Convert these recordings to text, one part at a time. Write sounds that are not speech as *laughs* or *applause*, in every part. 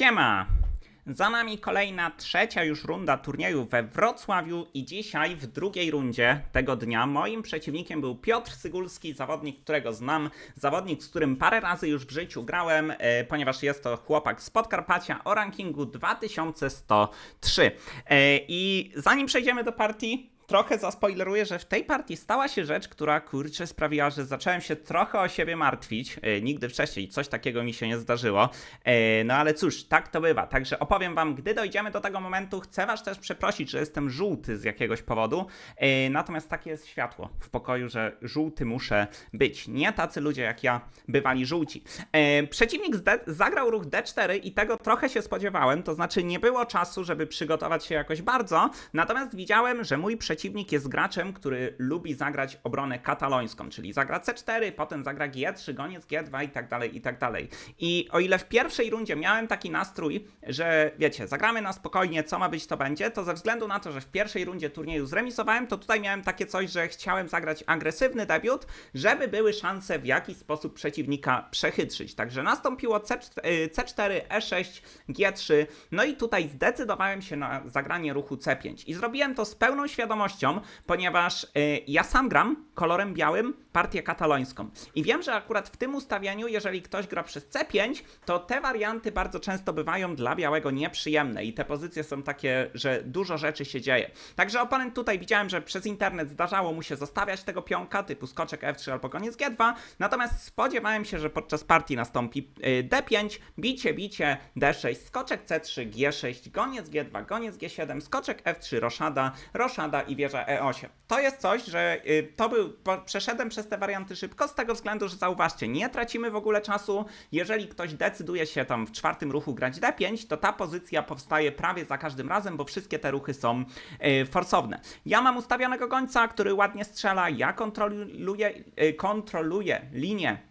Siema! Za nami kolejna, trzecia już runda turnieju we Wrocławiu i dzisiaj w drugiej rundzie tego dnia moim przeciwnikiem był Piotr Sygulski, zawodnik, którego znam, zawodnik, z którym parę razy już w życiu grałem, e, ponieważ jest to chłopak z Podkarpacia o rankingu 2103. E, I zanim przejdziemy do partii, trochę zaspoileruję, że w tej partii stała się rzecz, która kurczę sprawiła, że zacząłem się trochę o siebie martwić. E, nigdy wcześniej coś takiego mi się nie zdarzyło. E, no ale cóż, tak to bywa. Także opowiem wam, gdy dojdziemy do tego momentu. Chcę was też przeprosić, że jestem żółty z jakiegoś powodu. E, natomiast takie jest światło w pokoju, że żółty muszę być. Nie tacy ludzie jak ja bywali żółci. E, przeciwnik zagrał ruch D4 i tego trochę się spodziewałem. To znaczy nie było czasu, żeby przygotować się jakoś bardzo. Natomiast widziałem, że mój przeciwnik jest graczem, który lubi zagrać obronę katalońską, czyli zagra C4, potem zagra G3, goniec G2 i tak dalej, i tak dalej. I o ile w pierwszej rundzie miałem taki nastrój, że wiecie, zagramy na spokojnie, co ma być, to będzie, to ze względu na to, że w pierwszej rundzie turnieju zremisowałem, to tutaj miałem takie coś, że chciałem zagrać agresywny debiut, żeby były szanse w jakiś sposób przeciwnika przechytrzyć. Także nastąpiło C4, y, C4 E6, G3, no i tutaj zdecydowałem się na zagranie ruchu C5. I zrobiłem to z pełną świadomością, ponieważ y, ja sam gram kolorem białym partię katalońską. I wiem, że akurat w tym ustawieniu, jeżeli ktoś gra przez C5, to te warianty bardzo często bywają dla białego nieprzyjemne i te pozycje są takie, że dużo rzeczy się dzieje. Także oponent tutaj widziałem, że przez internet zdarzało mu się zostawiać tego pionka typu skoczek F3 albo koniec G2, natomiast spodziewałem się, że podczas partii nastąpi y, D5, bicie, bicie, D6, skoczek C3, G6, goniec G2, goniec G7, skoczek F3, roszada, roszada i wieża E8. To jest coś, że y, to był, przeszedłem przez te warianty szybko z tego względu, że zauważcie, nie tracimy w ogóle czasu. Jeżeli ktoś decyduje się tam w czwartym ruchu grać D5, to ta pozycja powstaje prawie za każdym razem, bo wszystkie te ruchy są y, forsowne. Ja mam ustawionego gońca, który ładnie strzela, ja kontroluję, y, kontroluję linię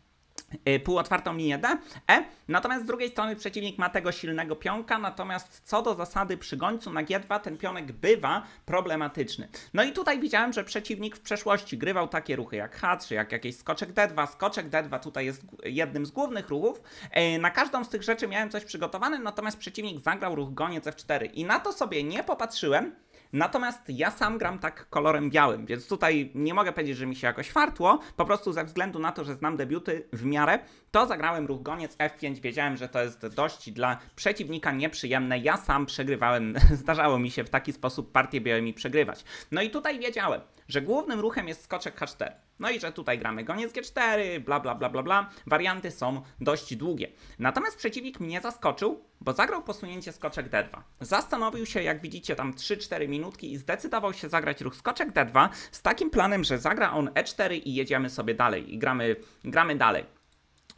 półotwartą linię D, E, natomiast z drugiej strony przeciwnik ma tego silnego pionka, natomiast co do zasady przy gońcu na G2 ten pionek bywa problematyczny. No i tutaj widziałem, że przeciwnik w przeszłości grywał takie ruchy jak H3, jak jakiś skoczek D2, skoczek D2 tutaj jest jednym z głównych ruchów. E, Na każdą z tych rzeczy miałem coś przygotowane, natomiast przeciwnik zagrał ruch goniec F4 i na to sobie nie popatrzyłem, Natomiast ja sam gram tak kolorem białym, więc tutaj nie mogę powiedzieć, że mi się jakoś fartło. Po prostu ze względu na to, że znam debiuty w miarę, to zagrałem ruch goniec F5. Wiedziałem, że to jest dość dla przeciwnika nieprzyjemne. Ja sam przegrywałem, *laughs* zdarzało mi się w taki sposób partie białymi przegrywać. No i tutaj wiedziałem, że głównym ruchem jest skoczek H4. No i że tutaj gramy goniec G4, bla bla bla bla bla. Warianty są dość długie. Natomiast przeciwnik mnie zaskoczył, bo zagrał posunięcie skoczek D2. Zastanowił się, jak widzicie, tam 3-4 minutki i zdecydował się zagrać ruch skoczek D2 z takim planem, że zagra on E4 i jedziemy sobie dalej i gramy, gramy dalej.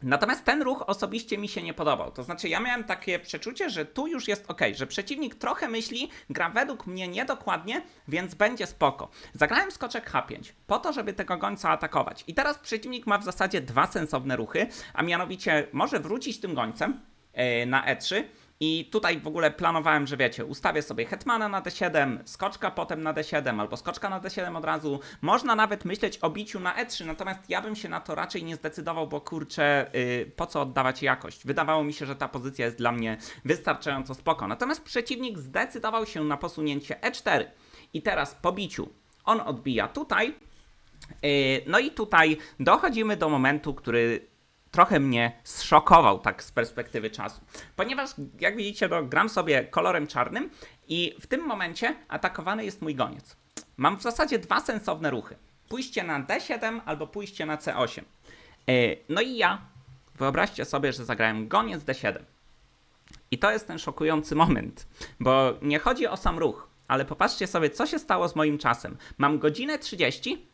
Natomiast ten ruch osobiście mi się nie podobał. To znaczy, ja miałem takie przeczucie, że tu już jest ok, że przeciwnik trochę myśli, gra według mnie niedokładnie, więc będzie spoko. Zagrałem skoczek H5 po to, żeby tego gońca atakować. I teraz przeciwnik ma w zasadzie dwa sensowne ruchy, a mianowicie może wrócić tym gońcem e, na E3. I tutaj w ogóle planowałem, że wiecie, ustawię sobie hetmana na D7, skoczka potem na D7 albo skoczka na D7 od razu. Można nawet myśleć o biciu na E3, natomiast ja bym się na to raczej nie zdecydował, bo kurczę, yy, po co oddawać jakość? Wydawało mi się, że ta pozycja jest dla mnie wystarczająco spoko. Natomiast przeciwnik zdecydował się na posunięcie E4. I teraz po biciu on odbija tutaj, Yy, No i tutaj dochodzimy do momentu, który trochę mnie zszokował tak z perspektywy czasu. Ponieważ, jak widzicie, no, gram sobie kolorem czarnym i w tym momencie atakowany jest mój goniec. Mam w zasadzie dwa sensowne ruchy. Pójście na D7 albo pójście na C8. Yy, No i ja, wyobraźcie sobie, że zagrałem goniec D7. I to jest ten szokujący moment, bo nie chodzi o sam ruch, ale popatrzcie sobie, co się stało z moim czasem. Mam godzinę 30,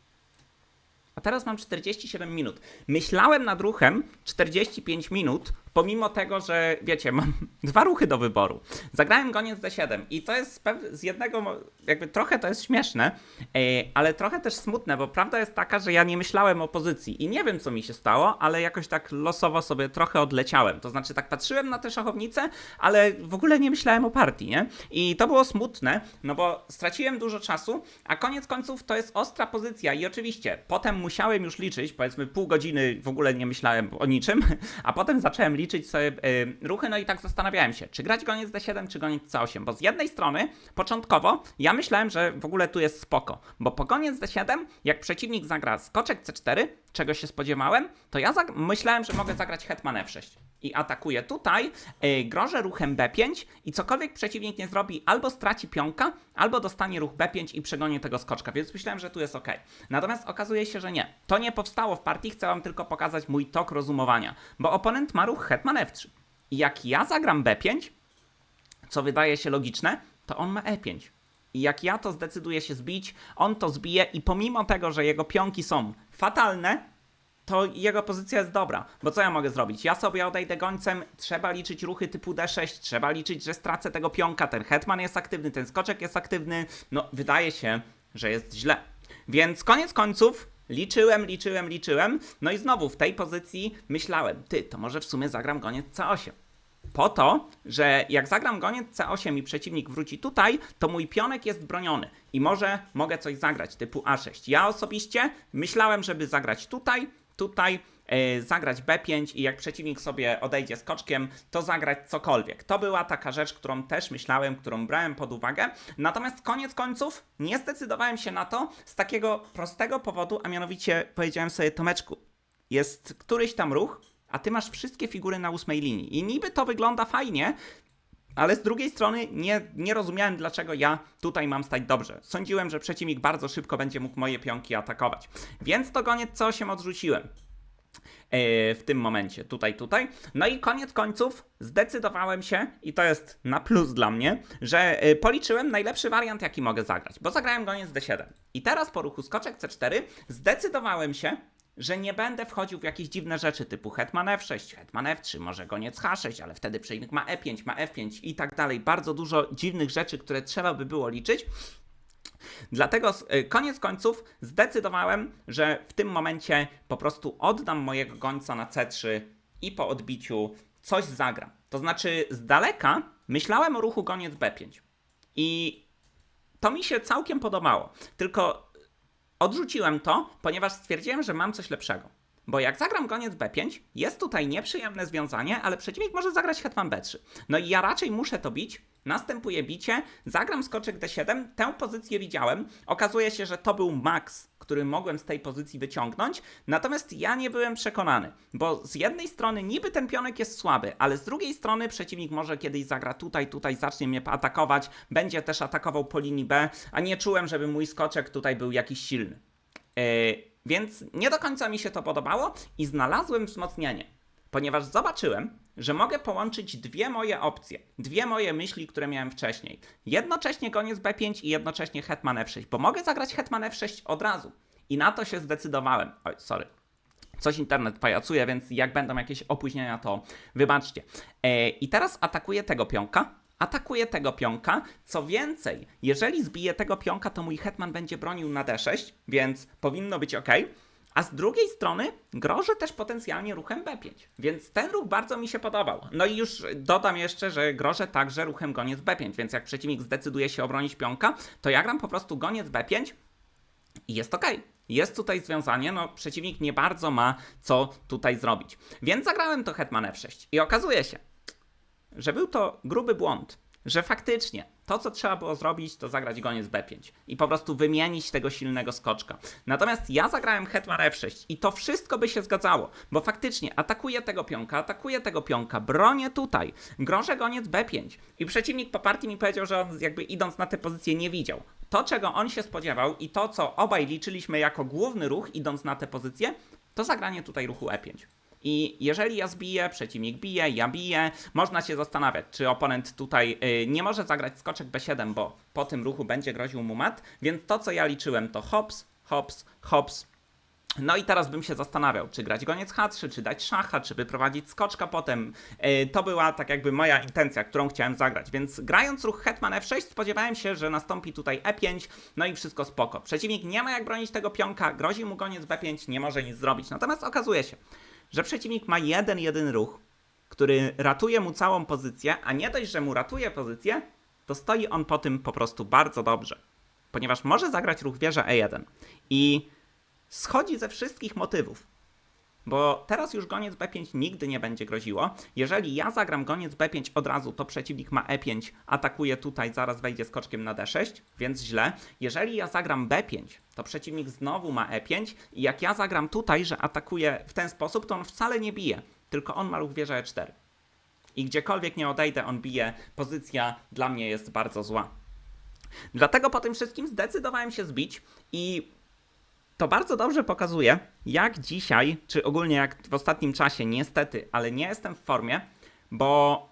a teraz mam 47 minut. Myślałem nad ruchem 45 minut, pomimo tego, że wiecie, mam *laughs* dwa ruchy do wyboru. Zagrałem goniec D7 i to jest z jednego, jakby trochę to jest śmieszne, e, ale trochę też smutne, bo prawda jest taka, że ja nie myślałem o pozycji i nie wiem co mi się stało, ale jakoś tak losowo sobie trochę odleciałem. To znaczy tak patrzyłem na te szachownice, ale w ogóle nie myślałem o partii, nie? I to było smutne, no bo straciłem dużo czasu, a koniec końców to jest ostra pozycja i oczywiście potem musiałem już liczyć, powiedzmy pół godziny w ogóle nie myślałem o niczym, *laughs* a potem zacząłem liczyć sobie y, ruchy, no i tak zastanawiałem się, czy grać goniec D7, czy goniec C8, bo z jednej strony, początkowo, ja myślałem, że w ogóle tu jest spoko, bo po goniec D7, jak przeciwnik zagra skoczek C4, czego się spodziewałem, to ja myślałem, że mogę zagrać hetman F6 i atakuję tutaj, y, grożę ruchem B5 i cokolwiek przeciwnik nie zrobi, albo straci pionka, albo dostanie ruch B5 i przegoni tego skoczka, więc myślałem, że tu jest ok. Natomiast okazuje się, że nie. To nie powstało w partii, chcę wam tylko pokazać mój tok rozumowania, bo oponent ma ruch hetman F3. I jak ja zagram B5, co wydaje się logiczne, to on ma E5. I jak ja to zdecyduję się zbić, on to zbije i pomimo tego, że jego pionki są fatalne, to jego pozycja jest dobra. Bo co ja mogę zrobić? Ja sobie odejdę gońcem, trzeba liczyć ruchy typu D6, trzeba liczyć, że stracę tego pionka, ten hetman jest aktywny, ten skoczek jest aktywny. No, wydaje się, że jest źle. Więc koniec końców liczyłem, liczyłem, liczyłem. No i znowu w tej pozycji myślałem, ty, to może w sumie zagram goniec C8 po to, że jak zagram goniec C8 i przeciwnik wróci tutaj, to mój pionek jest broniony i może mogę coś zagrać typu A6. Ja osobiście myślałem, żeby zagrać tutaj, tutaj, e, zagrać B5 i jak przeciwnik sobie odejdzie skoczkiem, to zagrać cokolwiek. To była taka rzecz, którą też myślałem, którą brałem pod uwagę. Natomiast koniec końców nie zdecydowałem się na to z takiego prostego powodu, a mianowicie powiedziałem sobie Tomeczku, jest któryś tam ruch, a ty masz wszystkie figury na ósmej linii. I niby to wygląda fajnie, ale z drugiej strony nie, nie rozumiałem, dlaczego ja tutaj mam stać dobrze. Sądziłem, że przeciwnik bardzo szybko będzie mógł moje pionki atakować. Więc to goniec C8 odrzuciłem. e, W tym momencie, tutaj, tutaj. No i koniec końców zdecydowałem się, i to jest na plus dla mnie, że e, policzyłem najlepszy wariant, jaki mogę zagrać, bo zagrałem goniec D7. I teraz po ruchu skoczek C4 zdecydowałem się, że nie będę wchodził w jakieś dziwne rzeczy typu hetman F6, hetman F3, może goniec H6, ale wtedy przeciwnik ma E5, ma F5 i tak dalej. Bardzo dużo dziwnych rzeczy, które trzeba by było liczyć. Dlatego y, koniec końców zdecydowałem, że w tym momencie po prostu oddam mojego gońca na C3 i po odbiciu coś zagram. To znaczy z daleka myślałem o ruchu goniec B5. I to mi się całkiem podobało. Tylko Odrzuciłem to, ponieważ stwierdziłem, że mam coś lepszego. Bo jak zagram goniec B5, jest tutaj nieprzyjemne związanie, ale przeciwnik może zagrać hetman B3. No i ja raczej muszę to bić, następuje bicie, zagram skoczek D7, tę pozycję widziałem, okazuje się, że to był max, który mogłem z tej pozycji wyciągnąć, natomiast ja nie byłem przekonany, bo z jednej strony niby ten pionek jest słaby, ale z drugiej strony przeciwnik może kiedyś zagra tutaj, tutaj, zacznie mnie atakować, będzie też atakował po linii B, a nie czułem, żeby mój skoczek tutaj był jakiś silny. Yy, więc nie do końca mi się to podobało i znalazłem wzmocnienie, ponieważ zobaczyłem, że mogę połączyć dwie moje opcje, dwie moje myśli, które miałem wcześniej. Jednocześnie goniec B5 i jednocześnie hetman F6, bo mogę zagrać hetman F6 od razu. I na to się zdecydowałem. Oj, sorry. Coś internet pajacuje, więc jak będą jakieś opóźnienia, to wybaczcie. E, I teraz atakuję tego pionka. Atakuję tego pionka. Co więcej, jeżeli zbiję tego pionka, to mój hetman będzie bronił na D6, więc powinno być ok. A z drugiej strony grożę też potencjalnie ruchem B5, więc ten ruch bardzo mi się podobał. No i już dodam jeszcze, że grożę także ruchem goniec B5, więc jak przeciwnik zdecyduje się obronić pionka, to ja gram po prostu goniec B5 i jest ok. Jest tutaj związanie, no przeciwnik nie bardzo ma co tutaj zrobić. Więc zagrałem to hetman F6 i okazuje się, że był to gruby błąd, że faktycznie to, co trzeba było zrobić, to zagrać goniec B5 i po prostu wymienić tego silnego skoczka. Natomiast ja zagrałem hetman F6 i to wszystko by się zgadzało, bo faktycznie atakuję tego pionka, atakuję tego pionka, bronię tutaj, grożę goniec B5 i przeciwnik po partii mi powiedział, że on jakby idąc na tę pozycję nie widział. To, czego on się spodziewał i to, co obaj liczyliśmy jako główny ruch idąc na tę pozycję, to zagranie tutaj ruchu E5. I jeżeli ja zbiję, przeciwnik bije, ja biję, można się zastanawiać, czy oponent tutaj y, nie może zagrać skoczek B7, bo po tym ruchu będzie groził mu mat, więc to co ja liczyłem to hops, hops, hops. No i teraz bym się zastanawiał, czy grać goniec H3, czy dać szacha, czy wyprowadzić skoczka potem. Y, to była tak jakby moja intencja, którą chciałem zagrać, więc grając ruch hetman F6 spodziewałem się, że nastąpi tutaj E5, no i wszystko spoko. Przeciwnik nie ma jak bronić tego pionka, grozi mu goniec B5, nie może nic zrobić. Natomiast okazuje się, że przeciwnik ma jeden, jeden ruch, który ratuje mu całą pozycję, a nie dość, że mu ratuje pozycję, to stoi on po tym po prostu bardzo dobrze. Ponieważ może zagrać ruch wieża E1 i schodzi ze wszystkich motywów. Bo teraz już goniec B5 nigdy nie będzie groziło. Jeżeli ja zagram goniec B5 od razu, to przeciwnik ma E5, atakuje tutaj, zaraz wejdzie skoczkiem na D6, więc źle. Jeżeli ja zagram B5, to przeciwnik znowu ma E5 i jak ja zagram tutaj, że atakuje w ten sposób, to on wcale nie bije, tylko on ma ruch wieża E4. I gdziekolwiek nie odejdę, on bije. Pozycja dla mnie jest bardzo zła. Dlatego po tym wszystkim zdecydowałem się zbić i to bardzo dobrze pokazuje, jak dzisiaj, czy ogólnie jak w ostatnim czasie, niestety, ale nie jestem w formie, bo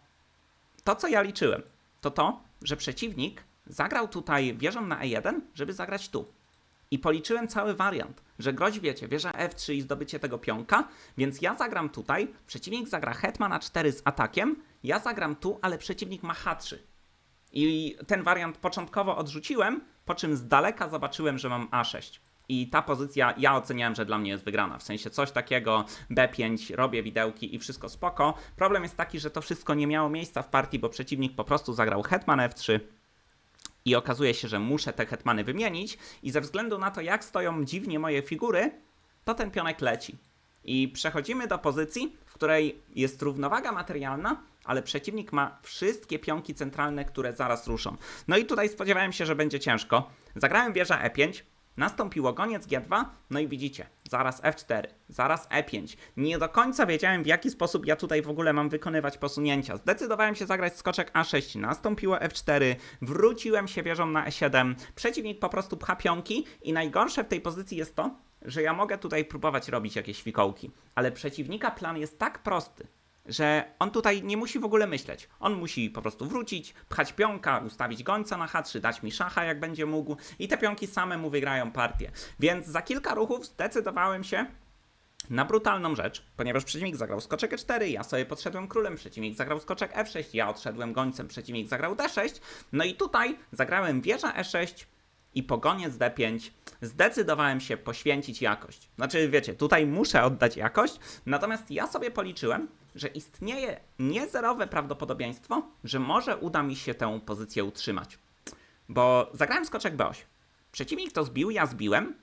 to, co ja liczyłem, to to, że przeciwnik zagrał tutaj wieżą na E1, żeby zagrać tu. I policzyłem cały wariant, że grozi, wiecie, wieża F3 i zdobycie tego pionka, więc ja zagram tutaj, przeciwnik zagra hetman A4 z atakiem, ja zagram tu, ale przeciwnik ma H3. I ten wariant początkowo odrzuciłem, po czym z daleka zobaczyłem, że mam A6. I ta pozycja ja oceniałem, że dla mnie jest wygrana. W sensie coś takiego, B5, robię widełki i wszystko spoko. Problem jest taki, że to wszystko nie miało miejsca w partii, bo przeciwnik po prostu zagrał hetman F3, i okazuje się, że muszę te hetmany wymienić i ze względu na to, jak stoją dziwnie moje figury, to ten pionek leci. I przechodzimy do pozycji, w której jest równowaga materialna, ale przeciwnik ma wszystkie pionki centralne, które zaraz ruszą. No i tutaj spodziewałem się, że będzie ciężko. Zagrałem wieża E5, Nastąpiło goniec G2, no i widzicie, zaraz F4, zaraz E5. Nie do końca wiedziałem, w jaki sposób ja tutaj w ogóle mam wykonywać posunięcia. Zdecydowałem się zagrać skoczek A6, nastąpiło F4, wróciłem się wieżą na E7, przeciwnik po prostu pcha pionki i najgorsze w tej pozycji jest to, że ja mogę tutaj próbować robić jakieś fikołki, ale przeciwnika plan jest tak prosty, że on tutaj nie musi w ogóle myśleć. On musi po prostu wrócić, pchać pionka, ustawić gońca na H3, dać mi szacha jak będzie mógł i te pionki same mu wygrają partię. Więc za kilka ruchów zdecydowałem się na brutalną rzecz, ponieważ przeciwnik zagrał skoczek E4, ja sobie podszedłem królem, przeciwnik zagrał skoczek F6, ja odszedłem gońcem, przeciwnik zagrał D6, no i tutaj zagrałem wieża E6, i po goniec D5 zdecydowałem się poświęcić jakość. Znaczy, wiecie, tutaj muszę oddać jakość, natomiast ja sobie policzyłem, że istnieje niezerowe prawdopodobieństwo, że może uda mi się tę pozycję utrzymać. Bo zagrałem skoczek B8. Przeciwnik to zbił, ja zbiłem.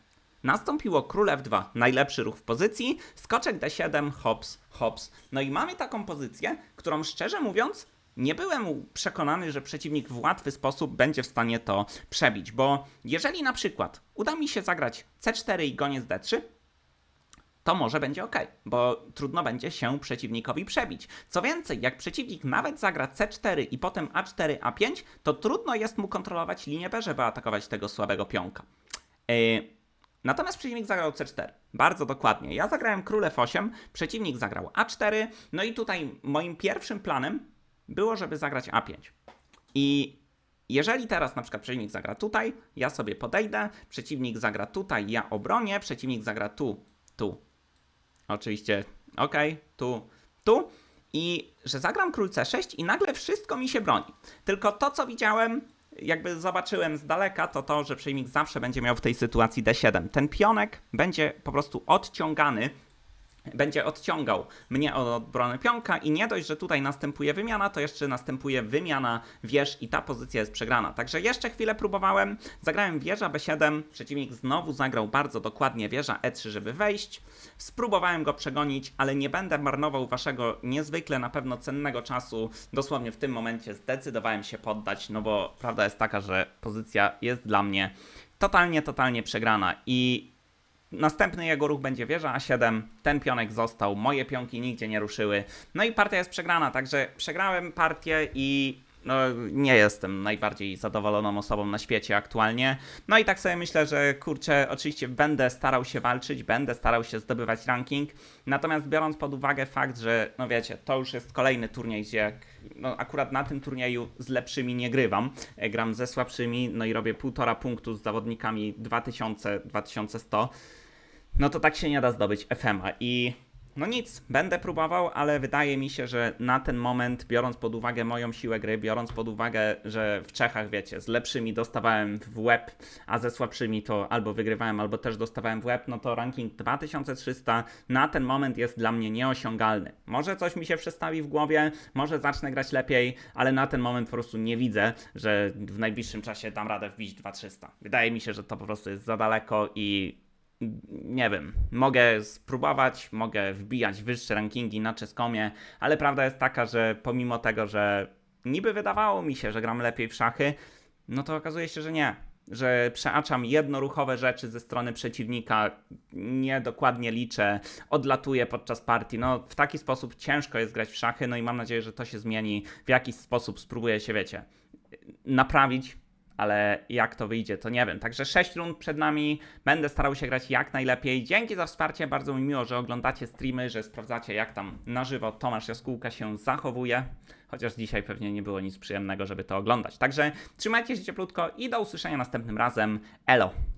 Nastąpiło król F2, najlepszy ruch w pozycji, skoczek D7, hops, hops. No i mamy taką pozycję, którą szczerze mówiąc nie byłem przekonany, że przeciwnik w łatwy sposób będzie w stanie to przebić, bo jeżeli na przykład uda mi się zagrać C4 i goniec D3, to może będzie ok, bo trudno będzie się przeciwnikowi przebić. Co więcej, jak przeciwnik nawet zagra C4 i potem A4, A5, to trudno jest mu kontrolować linię B, żeby atakować tego słabego pionka. Yy, natomiast przeciwnik zagrał C4. Bardzo dokładnie. Ja zagrałem król F8, przeciwnik zagrał A4, no i tutaj moim pierwszym planem było, żeby zagrać A5. I jeżeli teraz na przykład przeciwnik zagra tutaj, ja sobie podejdę, przeciwnik zagra tutaj, ja obronię, przeciwnik zagra tu, tu. Oczywiście, ok, tu, tu. I że zagram król C6 i nagle wszystko mi się broni. Tylko to, co widziałem, jakby zobaczyłem z daleka, to to, że przeciwnik zawsze będzie miał w tej sytuacji D7. Ten pionek będzie po prostu odciągany będzie odciągał mnie od obrony pionka i nie dość, że tutaj następuje wymiana, to jeszcze następuje wymiana wież i ta pozycja jest przegrana. Także jeszcze chwilę próbowałem, zagrałem wieża B7, przeciwnik znowu zagrał bardzo dokładnie wieża E3, żeby wejść. Spróbowałem go przegonić, ale nie będę marnował waszego niezwykle na pewno cennego czasu. Dosłownie w tym momencie zdecydowałem się poddać, no bo prawda jest taka, że pozycja jest dla mnie totalnie, totalnie przegrana i Następny jego ruch będzie wieża A7, ten pionek został, moje pionki nigdzie nie ruszyły. No i partia jest przegrana, także przegrałem partię i no, nie jestem najbardziej zadowoloną osobą na świecie aktualnie. No i tak sobie myślę, że kurczę, oczywiście będę starał się walczyć, będę starał się zdobywać ranking. Natomiast biorąc pod uwagę fakt, że no wiecie, to już jest kolejny turniej, gdzie jak, no akurat na tym turnieju z lepszymi nie grywam. E, gram ze słabszymi, no i robię półtora punktu z zawodnikami 2000-2100 no to tak się nie da zdobyć FM-a i no nic, będę próbował, ale wydaje mi się, że na ten moment, biorąc pod uwagę moją siłę gry, biorąc pod uwagę, że w Czechach, wiecie, z lepszymi dostawałem w łeb, a ze słabszymi to albo wygrywałem, albo też dostawałem w łeb, no to ranking 2300 na ten moment jest dla mnie nieosiągalny. Może coś mi się przestawi w głowie, może zacznę grać lepiej, ale na ten moment po prostu nie widzę, że w najbliższym czasie dam radę wbić 2300. Wydaje mi się, że to po prostu jest za daleko i nie wiem, mogę spróbować, mogę wbijać wyższe rankingi na czeskomie, ale prawda jest taka, że pomimo tego, że niby wydawało mi się, że gram lepiej w szachy, no to okazuje się, że nie. Że przeaczam jednoruchowe rzeczy ze strony przeciwnika, niedokładnie liczę, odlatuję podczas partii. No, w taki sposób ciężko jest grać w szachy, no i mam nadzieję, że to się zmieni. W jakiś sposób spróbuję się, wiecie, naprawić, ale jak to wyjdzie, to nie wiem. Także 6 rund przed nami. Będę starał się grać jak najlepiej. Dzięki za wsparcie. Bardzo mi miło, że oglądacie streamy, że sprawdzacie, jak tam na żywo Tomasz Jaskółka się zachowuje. Chociaż dzisiaj pewnie nie było nic przyjemnego, żeby to oglądać. Także trzymajcie się cieplutko i do usłyszenia następnym razem. Elo!